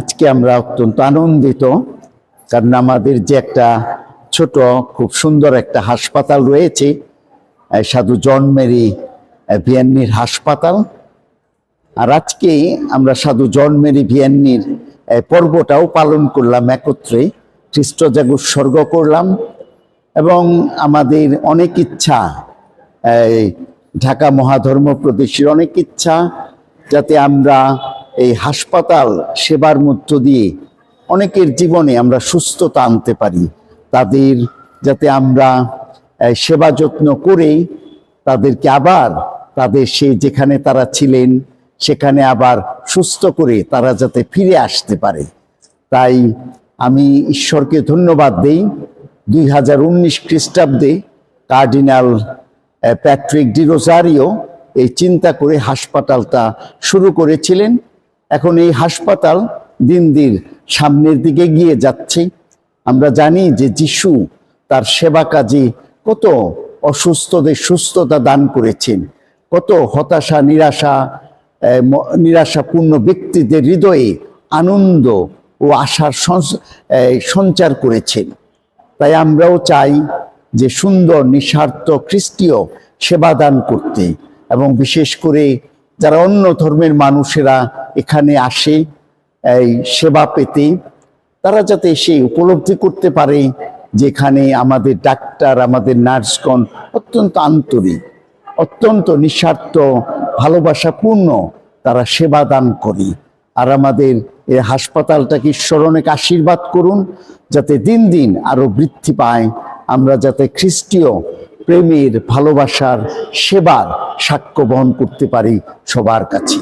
আজকে আমরা অত্যন্ত আনন্দিত, কারণ আমাদের যে একটা ছোট, খুব সুন্দর একটা হাসপাতাল রয়েছে সাধু জন মেরি ভিয়ান্নির হাসপাতাল। আর আজকে আমরা সাধু জন মেরি ভিয়ান্নির পর্বটাও পালন করলাম একত্রে, খ্রিস্ট জাগ উৎসর্গ করলাম, এবং আমাদের অনেক ইচ্ছা ঢাকা মহাধর্ম প্রদেশের অনেক ইচ্ছা, যাতে আমরা এই হাসপাতাল সেবার মধ্য দিয়ে অনেকের জীবনে আমরা সুস্থতা আনতে পারি। তাদের যাতে আমরা সেবা যত্ন করে তাদেরকে আবার তাদের সে যেখানে তারা ছিলেন, সেখানে আবার সুস্থ করে তারা যাতে ফিরে আসতে পারে। তাই আমি ঈশ্বরকে ধন্যবাদ দেই। দুই হাজার উনিশ খ্রিস্টাব্দে কার্ডিনাল প্যাট্রিক ডিরোজারিও এই চিন্তা করে হাসপাতালটা শুরু করেছিলেন। এখন এই হাসপাতাল দিন দিন সামনের দিকে গিয়ে যাচ্ছে। আমরা জানি যে যিশু তার সেবা কাজে কত অসুস্থদের সুস্থতা দান করেছেন, কত হতাশা, নিরাশা নিরাশাপূর্ণ ব্যক্তিদের হৃদয়ে আনন্দ ও আশার সঞ্চার করেছেন। তাই আমরাও চাই যে সুন্দর, নিঃস্বার্থ খ্রিস্টীয় সেবাদান করতে এবং বিশেষ করে যারা অন্য ধর্মের মানুষেরা এখানে আসে এই সেবা পেতে। তারা যাতে এসে উপলব্ধি করতে পারে যেখানে আমাদের ডাক্তার, আমাদের নার্সগণ অত্যন্ত আন্তরিক, অত্যন্ত নিঃস্বার্থ, ভালোবাসাপূর্ণ তারা সেবা দান করে। আর আমাদের এই হাসপাতালটাকে অনেক আশীর্বাদ করুন, যাতে দিন দিন আরও বৃদ্ধি পায়। আমরা যাতে খ্রিস্টীয় প্রেমের ভালোবাসার সেবার সাক্ষ্য বহন করতে পারি সবার কাছে।